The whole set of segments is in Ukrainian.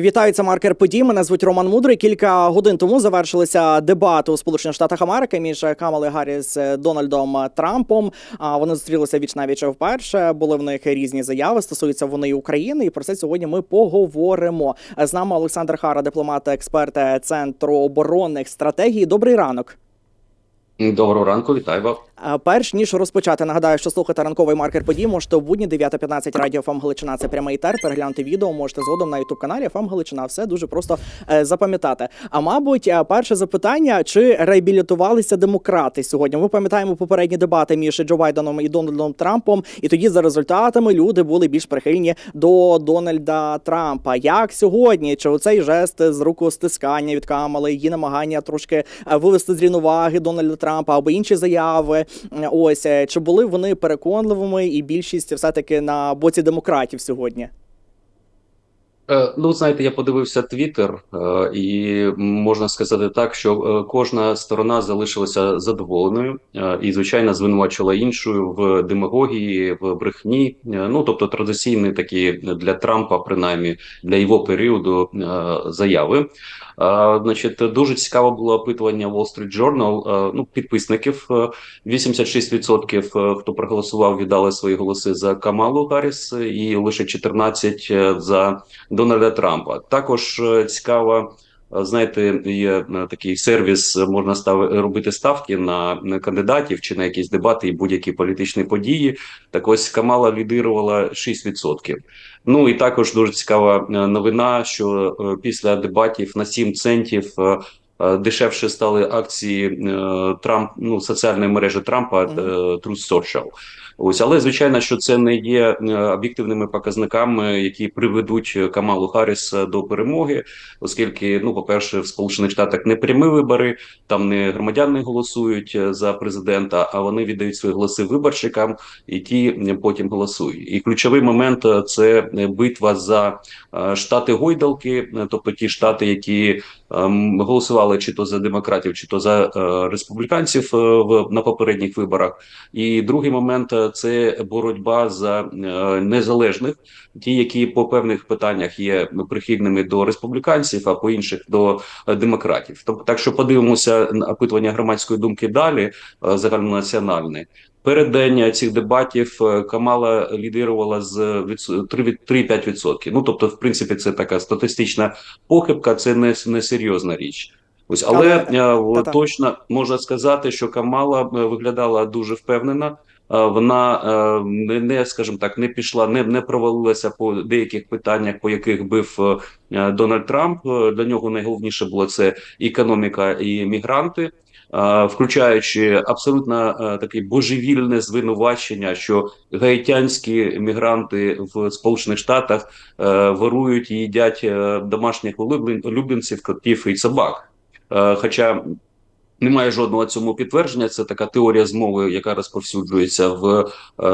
Вітається маркер подій. Мене звуть Роман Мудрий. Кілька годин тому завершилися дебати у Сполучених Штатах Америки між Камали Гарріс з Дональдом Трампом. А вони зустрілися віч навіч вперше. Були в них різні заяви. Стосуються вони і України. І про це сьогодні ми поговоримо. З нами Олександр Хара, дипломат, експерт центру оборонних стратегій. Добрий ранок. Доброго ранку, вітаю вас. Перш ніж розпочати, нагадаю, що слухати ранковий маркер подій можете в будні 9.15 радіо ФАМ Галичина. Це прямий етер. Переглянути відео можете згодом на ютуб каналі ФАМ Галичина. Все дуже просто е, запам'ятати. А мабуть, е, перше запитання: чи реабілітувалися демократи сьогодні? Ми пам'ятаємо попередні дебати між Джо Байденом і Дональдом Трампом. І тоді за результатами люди були більш прихильні до Дональда Трампа. Як сьогодні? Чи оцей жест з рукостискання від Камали, її намагання трошки е, вивести з рівноваги Дональда Трампа або інші заяви? Ось е, чи були вони переконливими, і більшість все таки на боці демократів сьогодні? Е, Ну, знаєте, я подивився Твіттер, е, і можна сказати так, що е, кожна сторона залишилася задоволеною е, і, звичайно, звинувачила іншу в демагогії, в брехні. Е, Ну, тобто, традиційні такі для Трампа, принаймні для його періоду, е, заяви. А, Значить, дуже цікаво було опитування Wall Street Journal. е, Ну, підписників е, 86% е, хто проголосував, віддали свої голоси за Камалу Гарріс, і лише 14% за Дональда Трампа. Також е, цікаво. е, Знаєте, є е, такий сервіс, е, можна став робити ставки на, кандидатів чи на якісь дебати і будь-які політичні події. Так ось Камала лідирувала 6%. Ну і також дуже цікава е, новина, що після дебатів на 7 центів дешевше стали акції Трамп, ну соціальної мережі Трампа Truth Social. Ось, але звичайно, що це не є е, об'єктивними показниками, які приведуть Камалу Харріс е, до перемоги, оскільки, ну, по-перше, в Сполучених Штатах не прямі вибори, там не громадяни голосують е, за президента, а вони віддають свої голоси виборщикам, і ті потім голосують. І ключовий момент це битва за штати гойдалки, тобто ті штати, які ем, голосували чи то за демократів, чи то за республіканців в на попередніх виборах. І другий момент це боротьба за е, незалежних, ті, які по певних питаннях є прихильними до республіканців, а по інших до е, демократів. Тобто, так що подивимося на опитування громадської думки далі, е, загальнонаціональне. Перед день цих дебатів Камала лідирувала з відс- 3 3,5%. Ну тобто, в принципі, це така статистична похибка, це не, не серйозна річ. Ось, але, Але- точно можна сказати, що Камала виглядала дуже впевнена. Е, Вона е, не, скажімо так, не пішла, не, не провалилася по деяких питаннях, по яких бив е, Дональд Трамп. Для нього найголовніше було це економіка і мігранти. Включаючи абсолютно таке божевільне звинувачення, що гаїтянські мігранти в Сполучених Штатах ворують і їдять домашніх улюблен- улюбленців, котів і собак. Хоча немає жодного цьому підтвердження. Це така теорія змови, яка розповсюджується в е,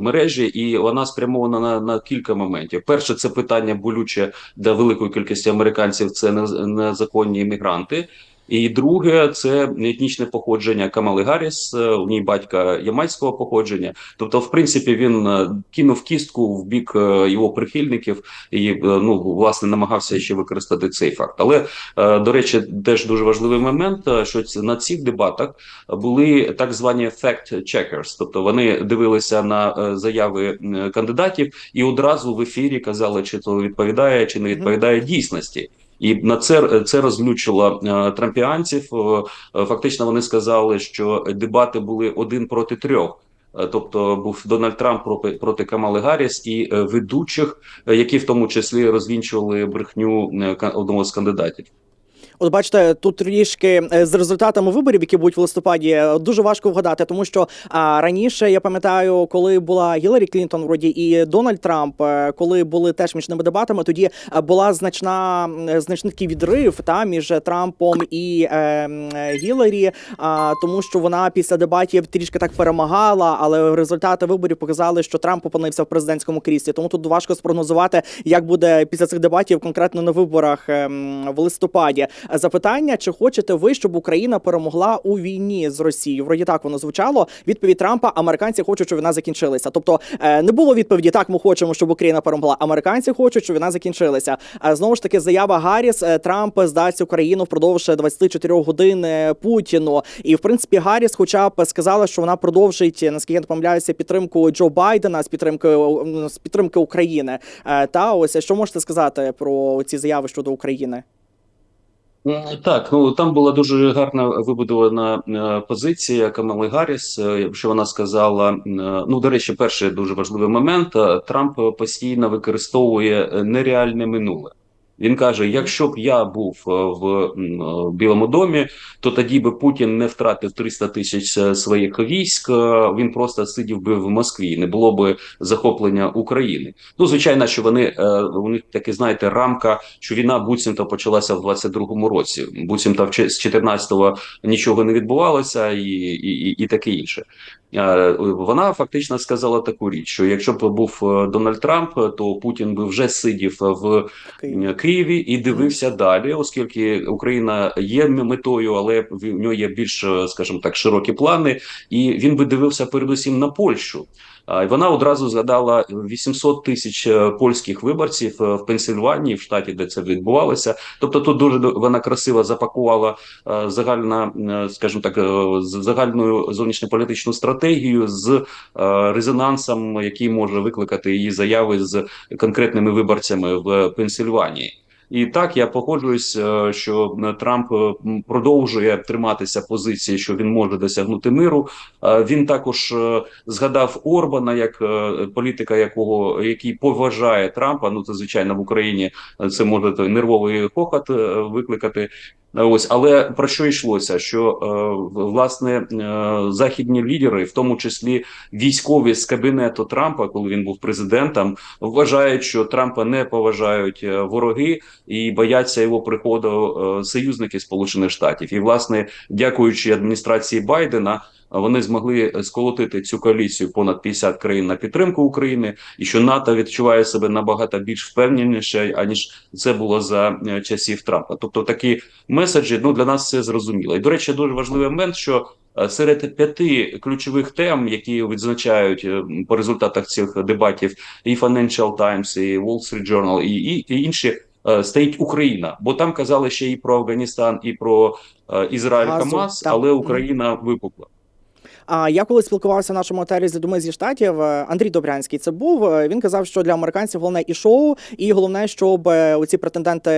мережі, і вона спрямована на, на кілька моментів. Перше, це питання болюче для великої кількості американців. Це нез- незаконні іммігранти. І друге, це етнічне походження Камали Гарріс, е, у ній батька ямайського походження. Тобто, в принципі, він е, кинув кістку в бік е, його прихильників і е, ну власне намагався ще використати цей факт. Але Е, До речі, теж дуже важливий момент, е, що на цих дебатах були так звані fact-checkers, тобто вони дивилися на е, заяви кандидатів і одразу в ефірі казали, чи то відповідає, чи не відповідає дійсності. І на це це розлючило е, трампіанців. Е, Фактично, вони сказали, що дебати були один проти трьох. Е, Тобто був Дональд Трамп проти, проти Камали Гарріс і ведучих, які в тому числі розвінчували брехню одного з кандидатів. От бачите, тут трішки е, з результатами виборів, які будуть в листопаді, е, дуже важко вгадати, тому що раніше я пам'ятаю, коли була Гіларі Клінтон, вроді і Дональд Трамп, е, коли були теж між ними дебатами, тоді була значна значний такий відрив та між Трампом і е, Гіларі, а, тому що вона після дебатів трішки так перемагала, але результати виборів показали, що Трамп опинився в президентському кріслі. Тому тут важко спрогнозувати, як буде після цих дебатів конкретно на виборах ем, в листопаді. Запитання: чи хочете ви, щоб Україна перемогла у війні з Росією? Вроді так воно звучало. Відповідь Трампа: американці хочуть, щоб війна закінчилася. Тобто е, не було відповіді так. Ми хочемо, щоб Україна перемогла. Американці хочуть, щоб війна закінчилася. А знову ж таки, заява Гарріс е, Трамп здасть Україну впродовж 24 годин е, Путіну. І в принципі, Гарріс, хоча б сказала, що вона продовжить, наскільки я не помиляюся, підтримку Джо Байдена з підтримки з підтримки України. Та ось що можете сказати про ці заяви щодо України? М, Так, ну там була дуже гарна вибудована е, позиція Камали Гарріс, е, що вона сказала. е, Ну, до речі, перший дуже важливий момент. е, Трамп постійно використовує е, нереальне минуле. Він каже: якщо б я був е, в е, Білому домі, то тоді би Путін не втратив 300 тисяч е, своїх військ. Він просто сидів би в Москві, не було би захоплення України. Ну, звичайно, що вони у них таки знаєте рамка, що війна буцімто почалася в 22-му році. Буцімто з 14-го нічого не відбувалося, і, і, і, і таке інше. Е, Вона фактично сказала таку річ, що якщо б був е, Дональд Трамп, то Путін би вже сидів в Києві? Києві і дивився далі, оскільки Україна є метою, але в нього є більш, е, скажімо так, широкі плани, і він би дивився передусім на Польщу. І вона одразу згадала 800 тисяч е, польських виборців е, в Пенсильванії, в штаті, де це відбувалося. Тобто, тут дуже вона красиво запакувала е, загальна, е, скажімо так, е, з- загальною зовнішньополітичну стратегію з е, резонансом, який може викликати її заяви з конкретними виборцями в Пенсильванії. І так я погоджуюсь, е, що е, Трамп е, продовжує триматися позиції, що він може досягнути миру. Він також згадав Орбана як політика, якого який поважає Трампа. Ну це звичайно в Україні це може той нервовий хохот викликати. Е, Ось, але про що йшлося? Що е, власне е, західні лідери, в тому числі військові з кабінету Трампа, коли він був президентом, вважають, що Трампа не поважають вороги і бояться його приходу союзники Сполучених Штатів. І власне, дякуючи адміністрації Байдена. Вони змогли сколотити цю коаліцію понад 50 країн на підтримку України, і що НАТО відчуває себе набагато більш впевненіше, аніж це було за е, часів Трампа. Тобто такі меседжі ну для нас це зрозуміло. І до речі, дуже важливий момент, що е, серед п'яти ключових тем, які відзначають е, по результатах цих дебатів, і Financial Times, і Wall Street Journal, і, і, і інші. е, Стоїть Україна, бо там казали ще і про Афганістан, і про е, Ізраїль Хамас, але Україна випукла. А я коли спілкувався в нашому етері з людьми зі штатів, е, Андрій Добрянський це був. е, Він казав, що для американців головне і шоу, і головне, щоб е, оці претенденти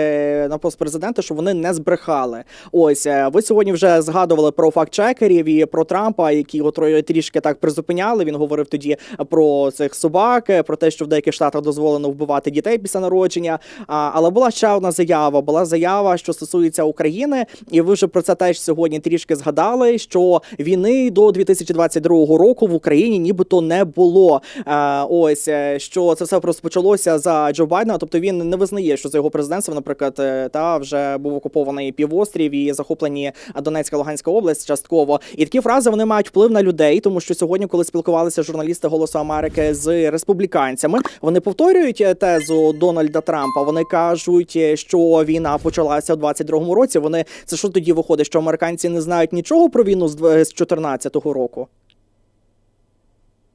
на пост президента, щоб вони не збрехали. Ось ви сьогодні вже згадували про факт-чекерів і про Трампа, які його трішки так призупиняли. Він говорив тоді про цих собак, про те, що в деяких штатах дозволено вбивати дітей після народження. Але була ще одна заява. Була заява, що стосується України, і ви вже про це теж сьогодні трішки згадали. Що війни до 2022 року в Україні нібито не було. Е, ось е, що це все просто почалося за Джо Байдена. Тобто він не визнає, що за його президентством, наприклад, е, та вже був окупований півострів і захоплені Донецька Луганська область частково. І такі фрази вони мають вплив на людей, тому що сьогодні, коли спілкувалися журналісти Голосу Америки з республіканцями, вони повторюють тезу Дональда Трампа. Вони кажуть, що війна почалася у 22-му році. Вони це що тоді виходить, що американці не знають нічого про війну з 14-го року.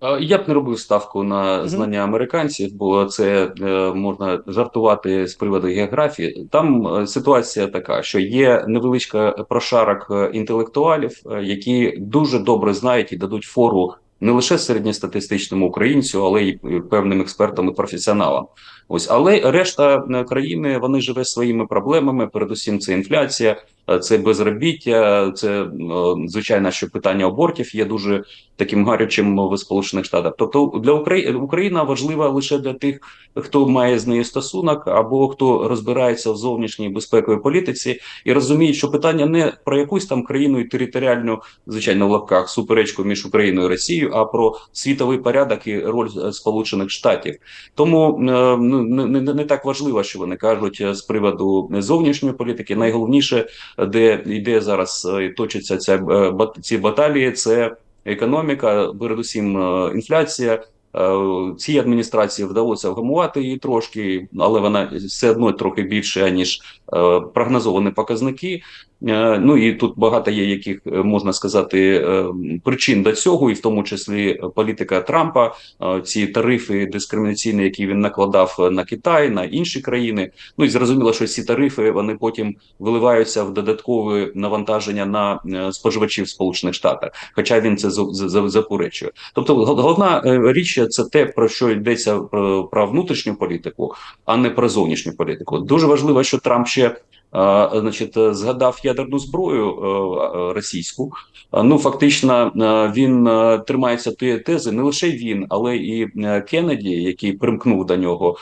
Е, Я б не робив ставку на знання американців, бо це е, можна жартувати з приводу географії. Там е, ситуація така, що є невеличка прошарок е, інтелектуалів, які дуже добре знають і дадуть фору не лише середньостатистичному українцю, але й певним експертам і професіоналам. Ось, але решта е, країни вони живе своїми проблемами. Передусім, це інфляція, е, це безробіття, це е, звичайно, що питання абортів є дуже таким гарячим в Сполучених Штатах. Тобто для України Україна важлива лише для тих, хто має з нею стосунок, або хто розбирається в зовнішній безпековій політиці і розуміє, що питання не про якусь там країну і територіальну, звичайно, в лапках суперечку між Україною і Росією, а про світовий порядок і роль Сполучених Штатів. Тому ну, не, не, не так важливо, що вони кажуть е, з приводу зовнішньої політики. Найголовніше, де йде зараз е, і точаться ця е, ці баталії, це економіка, передусім інфляція, Цій адміністрації вдалося вгамувати її трошки, але вона все одно трохи більше ніж прогнозовані показники. Е, Ну і тут багато є яких е, можна сказати е, причин до цього, і в тому числі політика Трампа, ці тарифи дискримінаційні, які він накладав на Китай, на інші країни. Ну і зрозуміло, що ці тарифи вони потім виливаються в додаткове навантаження на споживачів Сполучених Штатів, хоча він це за- за- за- заперечує. Тобто, головна річ це те, про що йдеться про внутрішню політику, а не про зовнішню політику. Дуже важливо, що Трамп ще. Значить, е, згадав ядерну зброю е, е, російську. Ну фактично, він тримається тієї тези, не лише він, але і Кеннеді, який примкнув до нього.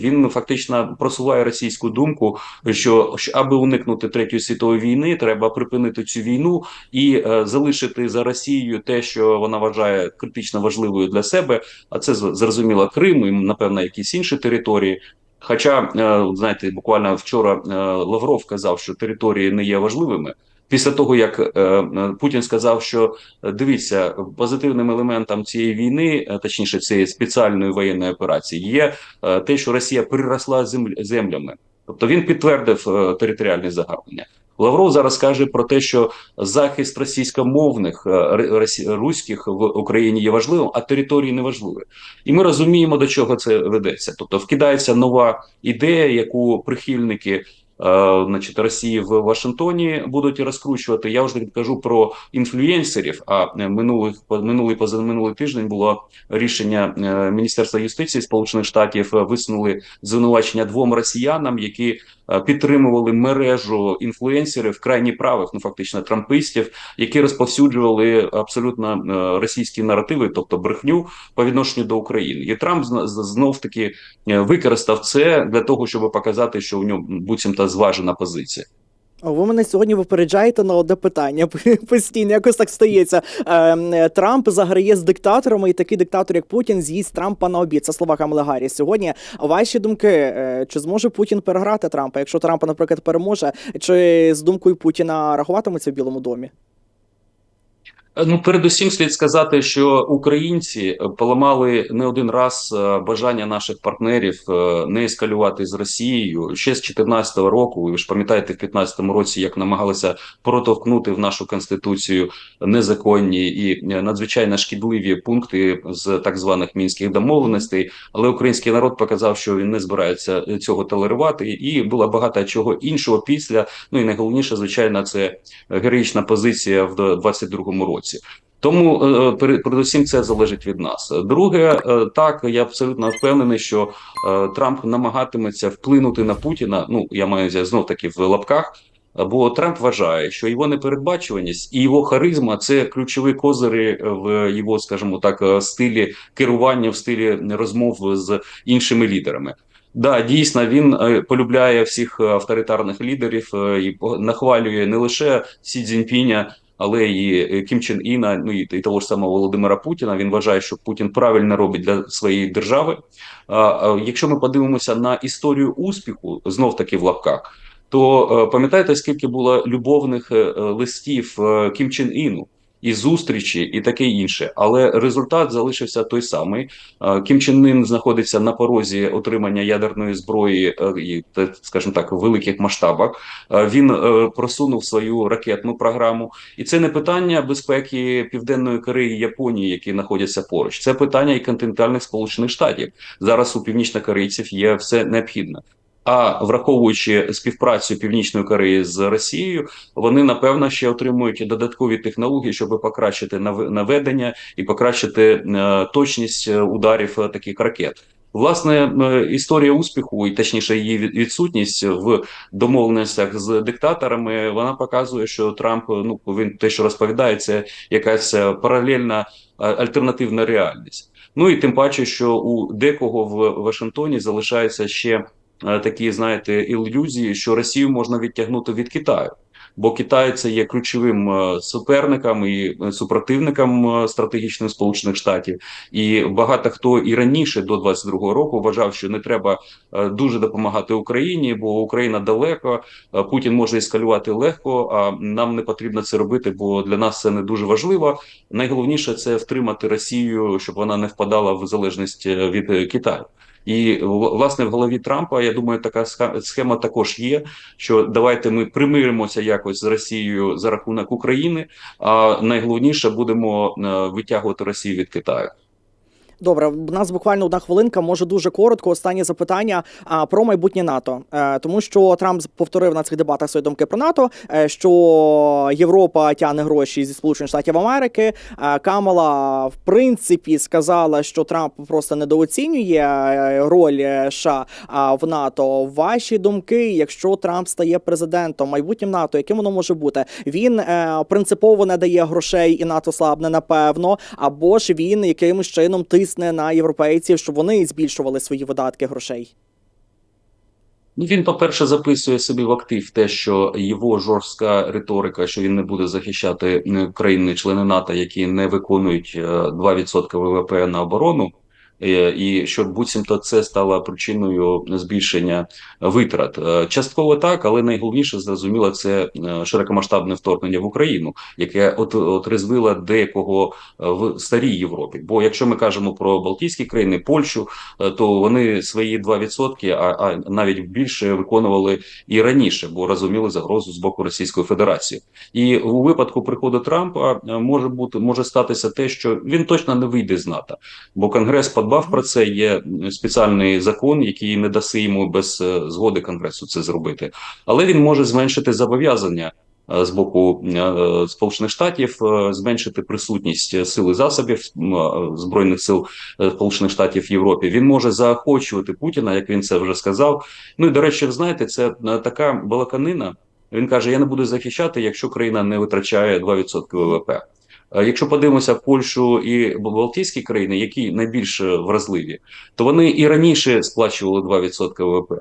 Він фактично просуває російську думку, що аби уникнути третьої світової війни, треба припинити цю війну і залишити за Росією те, що вона вважає критично важливою для себе. А це зрозуміло Крим і напевно якісь інші території. Хоча, е, знаєте, буквально вчора е, Лавров казав, що території не є важливими. Після того, як е, Путін сказав, що дивіться, позитивним елементом цієї війни, точніше, цієї спеціальної воєнної операції, є те, що Росія приросла землями. Тобто він підтвердив територіальне загарбання. Лавров зараз каже про те, що захист російськомовних е, руських в Україні є важливим, а території не важливі. І ми розуміємо, до чого це ведеться. Тобто вкидається нова ідея, яку прихильники. Е, Значить, Росії в Вашингтоні будуть розкручувати. Я вже кажу про інфлюєнсерів. А е, минулий минулий позаминулий тиждень було рішення е, Міністерства юстиції Сполучених Штатів висунули звинувачення двом росіянам, які підтримували мережу інфлюенсерів крайні правих, ну фактично трампистів, які розповсюджували абсолютно російські наративи, тобто брехню по відношенню до України. І Трамп знов таки використав це для того, щоб показати, що у нього буцімто зважена позиція. О, Ви мене сьогодні випереджаєте на одне питання постійно. Якось так стається. Е, Трамп заграє з диктаторами, і такий диктатор, як Путін, з'їсть Трампа на обід. Це слова Камали Гаррі. Сьогодні ваші думки, е, чи зможе Путін переграти Трампа? Якщо Трампа, наприклад, переможе, чи з думкою Путіна рахуватимуться в Білому домі? Ну, передусім слід сказати, що українці е, поламали не один раз е, бажання наших партнерів е, не ескалювати з Росією ще з 2014 року. Ви ж пам'ятаєте, в 2015 році як намагалися протовкнути в нашу конституцію незаконні і е, надзвичайно шкідливі пункти з так званих мінських домовленостей. Але український народ показав, що він не збирається е, цього толерувати, і було багато чого іншого після. Ну і найголовніше, звичайно, це героїчна позиція в 22-му році. Тому е, передусім це залежить від нас. Друге, е, так я абсолютно впевнений, що е, Трамп намагатиметься вплинути на Путіна. Ну я маю знов таки в лапках. Бо Трамп вважає, що його непередбачуваність і його харизма це ключові козири в його, скажімо так, е, стилі керування, в стилі розмов з іншими лідерами. Да, дійсно, він е, полюбляє всіх е, авторитарних лідерів е, і нахвалює не лише Сі Цзіньпіня, але і е, Кім Чен Іна, ну і, того ж самого Володимира Путіна. Він вважає, що Путін правильно робить для своєї держави. Якщо ми подивимося на історію успіху, знов таки в лапках, то е, пам'ятаєте, скільки було любовних е, листів Кім Чен Іну? І зустрічі, і таке інше, але результат залишився той самий. Е, Кім Чен Ін знаходиться на порозі отримання ядерної зброї, е, і скажімо так, в великих масштабах. Е, Він просунув свою ракетну програму, і це не питання безпеки Південної Кореї і Японії, які знаходяться поруч. Це питання і континентальних Сполучених Штатів. Зараз у північнокорейців є все необхідне. А враховуючи співпрацю Північної Кореї з Росією, вони напевно ще отримують додаткові технології, щоб покращити наведення і покращити е, точність е, ударів е, таких ракет. Власне, історія успіху, і точніше, її відсутність в домовленостях з диктаторами, вона показує, що Трамп ну він те, що розповідає, це якась паралельна альтернативна реальність. Ну і тим паче, що у декого в Вашингтоні залишається ще такі, знаєте, ілюзії, що Росію можна відтягнути від Китаю. бо Китай це є ключовим е, суперником і е, супротивником е, стратегічним Сполучених Штатів. І багато хто і раніше до 22-го року вважав, що не треба е, дуже допомагати Україні, бо Україна далеко, е, Путін може ескалювати легко. А нам не потрібно це робити, бо для нас це не дуже важливо. Найголовніше це втримати Росію, щоб вона не впадала в залежність е, від е, Китаю. І власне в голові Трампа я думаю, така схема також є. Що давайте ми примиримося якось з Росією за рахунок України. А найголовніше будемо е, витягувати Росію від Китаю. Добре, у нас буквально одна хвилинка, може дуже коротко. Останнє запитання про майбутнє НАТО, е, тому що Трамп повторив на цих дебатах свої думки про НАТО, е, що Європа тягне гроші зі Сполучених Штатів Америки. Е, Камала в принципі сказала, що Трамп просто недооцінює роль США в НАТО. Ваші думки, якщо Трамп стає президентом, майбутнім НАТО, яким воно може бути? Він принципово не дає грошей, і НАТО слабне, напевно, або ж він якимось чином тисне на європейців, щоб вони збільшували свої видатки грошей. Ну, він, по-перше, записує собі в актив те, що його жорстка риторика, що він не буде захищати е, країни-члени НАТО, які не виконують е, 2% ВВП на оборону, е, і що буцімто це стало причиною збільшення витрат. Е, Частково так, але найголовніше зрозуміло це е, широкомасштабне вторгнення в Україну, яке от отрезвило декого е, в старій Європі. Бо якщо ми кажемо про Балтійські країни, Польщу, е, то вони свої 2%, а, а навіть більше виконували і раніше, бо розуміли загрозу з боку Російської Федерації. І у випадку приходу Трампа е, може бути може статися те, що він точно не вийде з НАТО, бо Конгрес подбав про це. Є спеціальний закон, який не даси йому без е, згоди Конгресу це зробити, але він може зменшити зобов'язання. е, З боку е, Сполучених Штатів зменшити присутність сил і засобів збройних сил Сполучених Штатів в Європі. Він може заохочувати Путіна, як він це вже сказав. Ну і до речі, ви знаєте, це така балаканина. Він каже: Я не буду захищати, якщо країна не витрачає 2% ВВП. Е, Якщо подивимося Польщу і Балтійські країни, які найбільш е, вразливі, то вони і раніше сплачували 2% ВВП.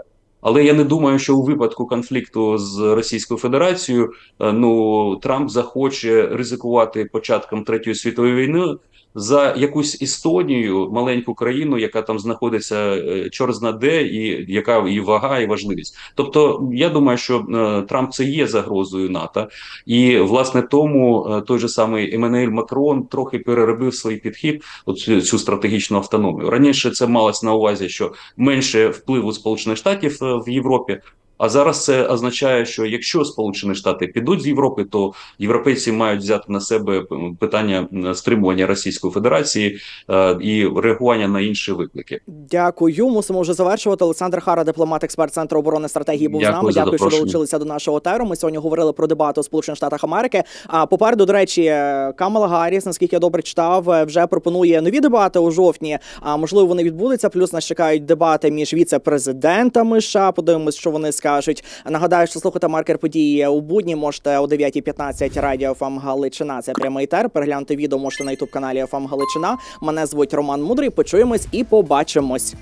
Але я не думаю, що у випадку конфлікту з Російською Федерацією е, ну Трамп захоче ризикувати початком третьої світової війни за якусь Естонію, маленьку країну, яка там знаходиться е, чорзна де, і яка і вага, і важливість. Тобто, я думаю, що е, Трамп це є загрозою НАТО, і власне тому е, той же самий Еммануель Макрон трохи переробив свій підхід от цю, стратегічну автономію. Раніше це малось на увазі, що менше впливу Сполучених Штатів в Європі. А зараз це означає, що якщо Сполучені Штати підуть з Європи, то європейці мають взяти на себе питання м, стримування Російської Федерації е, і реагування на інші виклики. Дякую. Мусимо вже завершувати. Олександр Хара, дипломат, експерт Центру оборони стратегії, був з нами. за Дякую, що долучилися до нашого теру. Ми сьогодні говорили про дебати у Сполучених Штатах Америки. А попереду, до речі, Камала Гарріс, наскільки я добре читав, е, вже пропонує нові дебати у жовтні. А можливо, вони відбудуться. Плюс нас чекають дебати між віце-президентами. США. Подивимось, що вони скажуть. Нагадаю, що слухати маркер події у будні можете о 9.15 радіо ФАМ Галичина. Це прямий тер. Переглянути відео можете на ютуб каналі ФАМ Галичина. Мене звуть Роман Мудрий. Почуємось і побачимось.